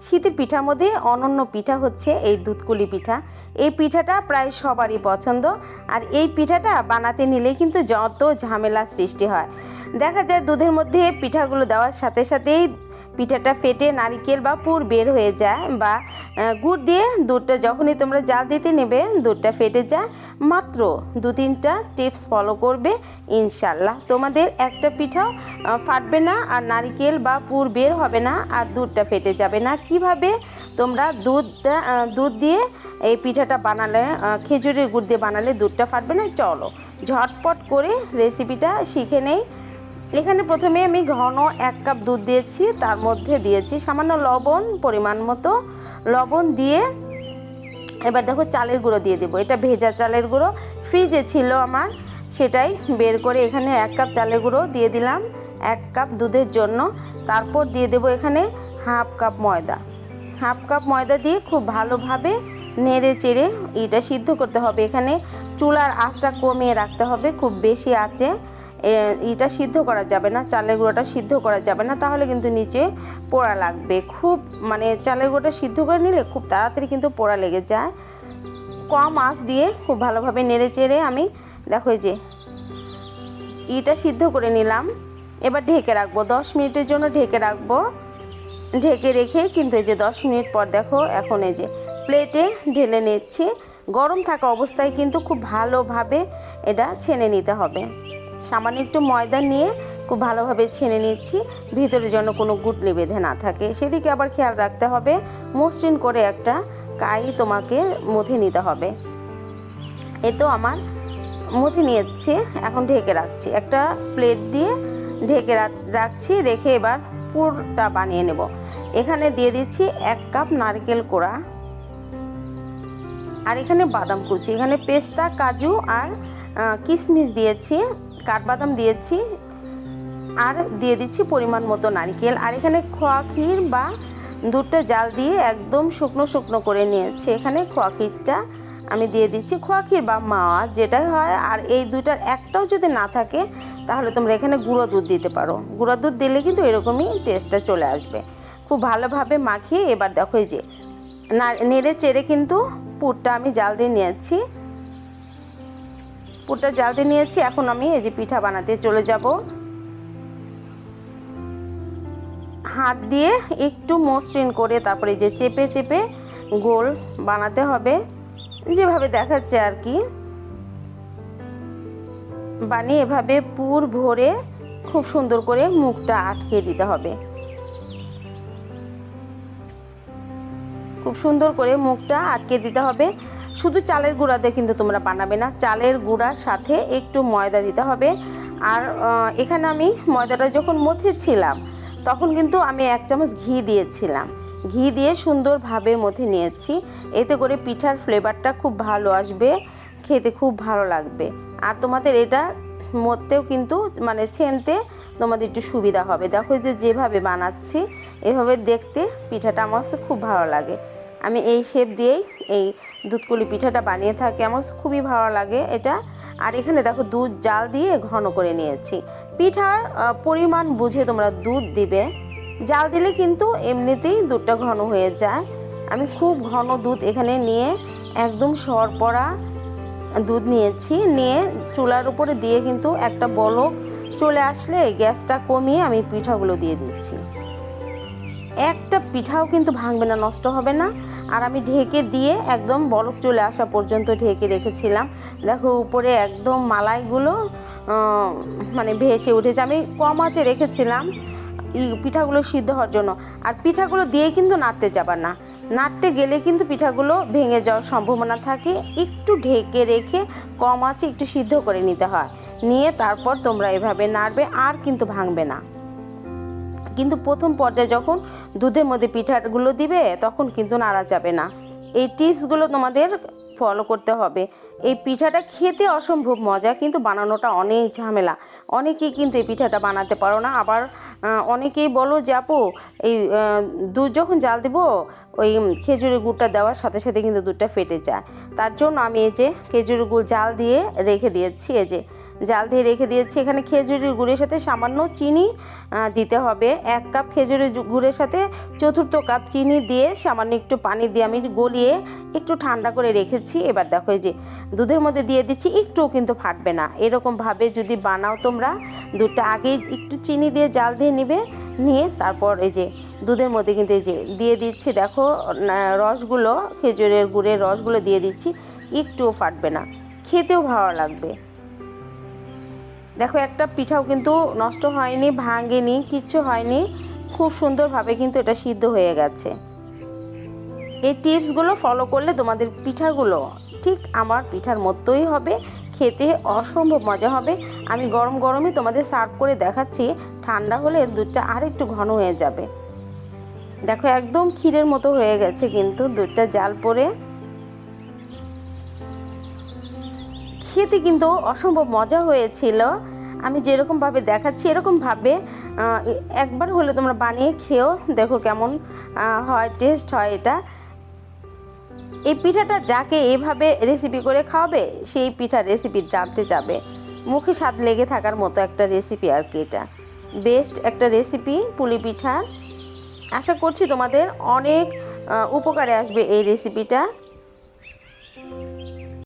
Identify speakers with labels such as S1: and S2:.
S1: শীতের পিঠার মধ্যে অনন্য পিঠা হচ্ছে এই দুধকুলি পিঠা। এই পিঠাটা প্রায় সবারই পছন্দ। আর এই পিঠাটা বানাতে নিলে কিন্তু যত ঝামেলা সৃষ্টি হয়। দেখা যায় দুধের মধ্যে পিঠাগুলো দেওয়ার সাথে সাথেই পিঠাটা ফেটে নারিকেল বা পুর বের হয়ে যায় বা গুড় দিয়ে দুধটা যখনই তোমরা জাল দিতে নেবে, দুধটা ফেটে যায়। মাত্র দু তিনটা টিপস ফলো করবে, ইনশাল্লাহ। তোমাদের একটা পিঠাও ফাটবে না আর নারিকেল বা পুর বের হবে না আর দুধটা ফেটে যাবে না। কীভাবে তোমরা দুধটা দুধ দিয়ে এই পিঠাটা বানালে খেজুরের গুড় দিয়ে বানালে দুধটা ফাটবে না? চলো, ঝটপট করে রেসিপিটা শিখে নেই। এখানে প্রথমে আমি ঘন এক কাপ দুধ দিয়েছি তার মধ্যে দিয়েছি সামান্য লবণ পরিমাণ মতো। লবণ দিয়ে এবার দেখো চালের গুঁড়ো দিয়ে দেবো। এটা ভেজা চালের গুঁড়ো ফ্রিজে ছিল আমার সেটাই বের করে এখানে এক কাপ চালের গুঁড়ো দিয়ে দিলাম এক কাপ দুধের জন্য। তারপর দিয়ে দেবো এখানে হাফ কাপ ময়দা। হাফ কাপ ময়দা দিয়ে খুব ভালোভাবে নেড়ে চেড়ে এটা সিদ্ধ করতে হবে। এখানে চুলার আঁচটা কমিয়ে রাখতে হবে খুব বেশি এ, এটা সিদ্ধ করা যাবে না, চালের গুঁড়োটা সিদ্ধ করা যাবে না, তাহলে কিন্তু নিচে পোড়া লাগবে। খুব মানে চালের গুঁড়োটা সিদ্ধ করে নিলে খুব তাড়াতাড়ি কিন্তু পোড়া লেগে যায়। কম আঁচ দিয়ে খুব ভালোভাবে নেড়ে চেড়ে আমি দেখো যে ইটা সিদ্ধ করে নিলাম। এবার ঢেকে রাখব, দশ মিনিটের জন্য ঢেকে রাখব। ঢেকে রেখে কিন্তু এই যে দশ মিনিট পর দেখো এখন এই যে প্লেটে ঢেলে নিচ্ছি। গরম থাকা অবস্থায় কিন্তু খুব ভালোভাবে এটা ছেনে নিতে হবে। সামান্য একটু ময়দা নিয়ে খুব ভালোভাবে ছেনে নিচ্ছি। ভিতরে যেন কোনো গুটলি বেঁধে না থাকে। সেদিকে আবার খেয়াল রাখতে হবে, মসৃণ করে একটা কাই তোমাকে মধ্যে নিতে হবে। এ তো আমার মধ্যে নিয়েছি, এখন ঢেকে রাখছি। একটা প্লেট দিয়ে ঢেকে রাখ- রাখছি, রেখে এবার পুরটা বানিয়ে নেব। এখানে দিয়ে দিচ্ছি এক কাপ নারকেল কোড়া আর এখানে বাদাম কুচি। এখানে পেস্তা, কাজু আর কিশমিশ দিয়েছি। কাঠবাদাম দিয়েছি আর দিয়ে দিচ্ছি পরিমাণ মতো নারকেল। আর এখানে খোয়া ক্ষীর বা দুধটা জাল দিয়ে একদম শুকনো শুকনো করে নিয়েছি। এখানে খোয়া ক্ষীরটা আমি দিয়ে দিচ্ছি। খোয়া ক্ষীর বা মাওয়া যেটাই হয়, আর এই দুইটার একটাও যদি না থাকে, তাহলে তোমরা এখানে গুঁড়ো দুধ দিতে পারো। গুঁড়ো দুধ দিলে কিন্তু এরকমই টেস্টটা চলে আসবে। খুব ভালোভাবে মাখিয়ে এবার দেখো যে নেড়ে চেড়ে কিন্তু পুরটা আমি জাল দিয়ে নিয়েছি। পুরটা দিয়ে নিয়েছি, এখন আমি এই যে পিঠা বানাতে চলে যাব। হাত দিয়ে একটু মসৃণ করে তারপরে যে চেপে চেপে গোল বানাতে হবে, যেভাবে দেখাচ্ছে আর কি। বানিয়ে এভাবে পুর ভরে খুব সুন্দর করে মুখটা আটকে দিতে হবে। খুব সুন্দর করে মুখটা আটকে দিতে হবে। শুধু চালের গুঁড়াতে কিন্তু তোমরা বানাবে না। চালের গুঁড়ার সাথে একটু ময়দা দিতে হবে। আর এখানে আমি ময়দাটা যখন মথেছিলাম, তখন কিন্তু আমি এক চামচ ঘি দিয়েছিলাম। ঘি দিয়ে সুন্দরভাবে মথে নিয়েছি। এতে করে পিঠার ফ্লেভারটা খুব ভালো আসবে, খেতে খুব ভালো লাগবে। আর তোমাদের এটা মরতেও কিন্তু মানে ছেনতে তোমাদের একটু সুবিধা হবে। দেখো যে যেভাবে বানাচ্ছি, এভাবে দেখতে পিঠাটা আমার খুব ভালো লাগে। আমি এই শেপ দিয়েই এই দুধকুলি পিঠাটা বানিয়ে থাকি, আমার খুবই ভালো লাগে এটা। আর এখানে দেখো দুধ জাল দিয়ে ঘন করে নিয়েছি। পিঠার পরিমাণ বুঝে তোমরা দুধ দিবে। জাল দিলে কিন্তু এমনিতেই দুধটা ঘন হয়ে যায়। আমি খুব ঘন দুধ এখানে নিয়ে একদম সরপরা দুধ নিয়েছি। নিয়ে চুলার উপরে দিয়ে কিন্তু একটা বলক চলে আসলে গ্যাসটা কমিয়ে আমি পিঠাগুলো দিয়ে দিচ্ছি। একটা পিঠাও কিন্তু ভাঙবে না, নষ্ট হবে না। আর আমি ঢেকে দিয়ে একদম বরফ চলে আসা পর্যন্ত ঢেকে রেখেছিলাম। দেখো, উপরে একদম মালাইগুলো মানে ভেসে উঠেছে। আমি কম আঁচে রেখেছিলাম পিঠাগুলো সিদ্ধ হওয়ার জন্য। আর পিঠাগুলো দিয়ে কিন্তু নাড়তে যাবার না। নাড়তে গেলে কিন্তু পিঠাগুলো ভেঙে যাওয়ার সম্ভাবনা থাকে। একটু ঢেকে রেখে কম আঁচে একটু সিদ্ধ করে নিতে হয়। নিয়ে তারপর তোমরা এভাবে নাড়বে, আর কিন্তু ভাঙবে না। কিন্তু প্রথম পর্যায়ে যখন দুধের মধ্যে পিঠাগুলো দিবে, তখন কিন্তু নাড়া যাবে না। এই টিপসগুলো তোমাদের ফলো করতে হবে। এই পিঠাটা খেতে অসম্ভব মজা, কিন্তু বানানোটা অনেক ঝামেলা। অনেকেই কিন্তু এই পিঠাটা বানাতে পারো না। আবার অনেকেই বলো যে, আপু, এই দুধ যখন জাল দেবো, ওই খেজুরের গুড়টা দেওয়ার সাথে সাথে কিন্তু দুধটা ফেটে যায়। তার জন্য আমি এই যে খেজুরের গুড় জাল দিয়ে রেখে দিয়েছি। এই যে জাল দিয়ে রেখে দিয়েছি। এখানে খেজুরের গুড়ের সাথে সামান্য চিনি দিতে হবে। এক কাপ খেজুরের গুড়ের সাথে চতুর্থ কাপ চিনি দিয়ে সামান্য একটু পানি দিয়ে আমি গলিয়ে একটু ঠান্ডা করে রেখেছি। এবার দেখো এই যে দুধের মধ্যে দিয়ে দিচ্ছি, একটুও কিন্তু ফাটবে না। এরকমভাবে যদি বানাও তোমরা, দুধটা আগেই একটু চিনি দিয়ে জাল দিয়ে নিবে, নিয়ে তারপর এই যে দুধের মধ্যে কিন্তু এই যে দিয়ে দিচ্ছি। দেখো রসগুলো, খেজুরের গুড়ের রসগুলো দিয়ে দিচ্ছি, একটুও ফাটবে না। খেতেও ভালো লাগবে। দেখো, একটা পিঠাও কিন্তু নষ্ট হয়নি, ভাঙেনি, কিচ্ছু হয়নি। খুব সুন্দরভাবে কিন্তু এটা সিদ্ধ হয়ে গেছে। এই টিপসগুলো ফলো করলে তোমাদের পিঠাগুলো ঠিক আমার পিঠার মতোই হবে, খেতে অসম্ভব মজা হবে। আমি গরম গরমই তোমাদের সার্ভ করে দেখাচ্ছি, ঠান্ডা হলে দুধটা আর একটু ঘন হয়ে যাবে। দেখো, একদম ক্ষীরের মতো হয়ে গেছে কিন্তু দুধটা জাল পরে। খেতে কিন্তু অসম্ভব মজা হয়েছিল। আমি যেরকমভাবে দেখাচ্ছি এরকমভাবে একবার হলে তোমরা বানিয়ে খেও দেখো কেমন হয় টেস্ট হয় এটা। এই পিঠাটা যাকে এভাবে রেসিপি করে খাওয়াবে, সেই পিঠার রেসিপি জানতে যাবে। মুখে স্বাদ লেগে থাকার মতো একটা রেসিপি আর কি এটা। বেস্ট একটা রেসিপি পুলি পিঠা। আশা করছি তোমাদের অনেক উপকারে আসবে এই রেসিপিটা